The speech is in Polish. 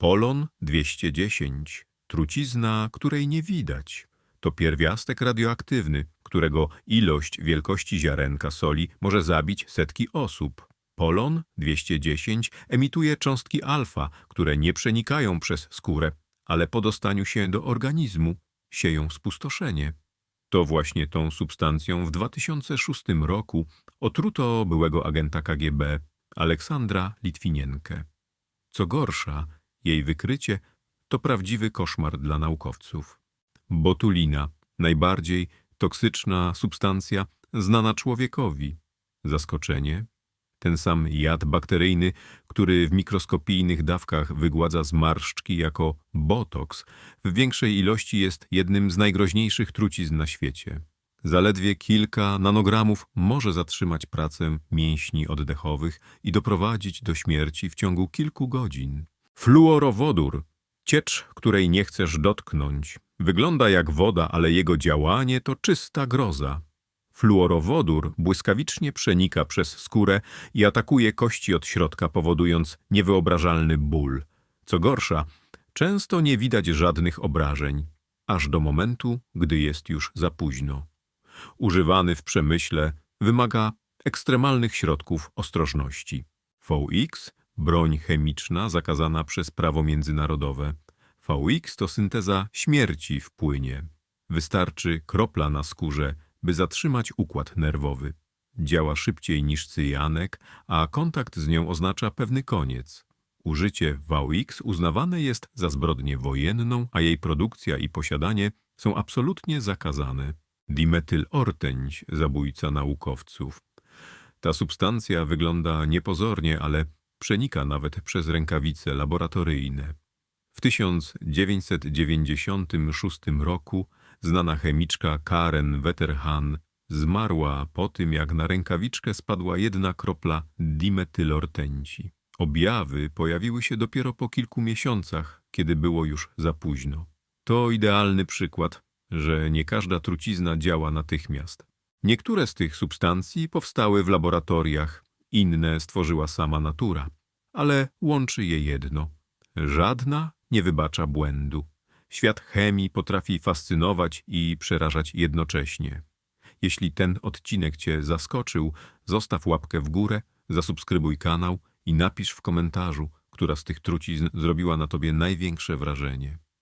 Polon 210, trucizna, której nie widać. To pierwiastek radioaktywny, którego ilość wielkości ziarenka soli może zabić setki osób. Polon 210 emituje cząstki alfa, które nie przenikają przez skórę, ale po dostaniu się do organizmu sieją spustoszenie. To właśnie tą substancją w 2006 roku otruto byłego agenta KGB Aleksandra Litwinienkę. Co gorsza, jej wykrycie to prawdziwy koszmar dla naukowców. Botulina, najbardziej toksyczna substancja znana człowiekowi. Zaskoczenie? Ten sam jad bakteryjny, który w mikroskopijnych dawkach wygładza zmarszczki jako botoks, w większej ilości jest jednym z najgroźniejszych trucizn na świecie. Zaledwie kilka nanogramów może zatrzymać pracę mięśni oddechowych i doprowadzić do śmierci w ciągu kilku godzin. Fluorowodór, ciecz, której nie chcesz dotknąć, wygląda jak woda, ale jego działanie to czysta groza. Fluorowodór błyskawicznie przenika przez skórę i atakuje kości od środka, powodując niewyobrażalny ból. Co gorsza, często nie widać żadnych obrażeń, aż do momentu, gdy jest już za późno. Używany w przemyśle wymaga ekstremalnych środków ostrożności. VX broń chemiczna zakazana przez prawo międzynarodowe. VX to synteza śmierci w płynie. Wystarczy kropla na skórze, by zatrzymać układ nerwowy. Działa szybciej niż cyjanek, a kontakt z nią oznacza pewny koniec. Użycie VX uznawane jest za zbrodnię wojenną, a jej produkcja i posiadanie są absolutnie zakazane. Dimethylortęć, zabójca naukowców. Ta substancja wygląda niepozornie, ale przenika nawet przez rękawice laboratoryjne. W 1996 roku znana chemiczka Karen Wetterhan zmarła po tym, jak na rękawiczkę spadła jedna kropla dimetylortęci. Objawy pojawiły się dopiero po kilku miesiącach, kiedy było już za późno. To idealny przykład, że nie każda trucizna działa natychmiast. Niektóre z tych substancji powstały w laboratoriach, inne stworzyła sama natura, ale łączy je jedno. Żadna nie wybacza błędu. Świat chemii potrafi fascynować i przerażać jednocześnie. Jeśli ten odcinek Cię zaskoczył, zostaw łapkę w górę, zasubskrybuj kanał i napisz w komentarzu, która z tych trucizn zrobiła na Tobie największe wrażenie.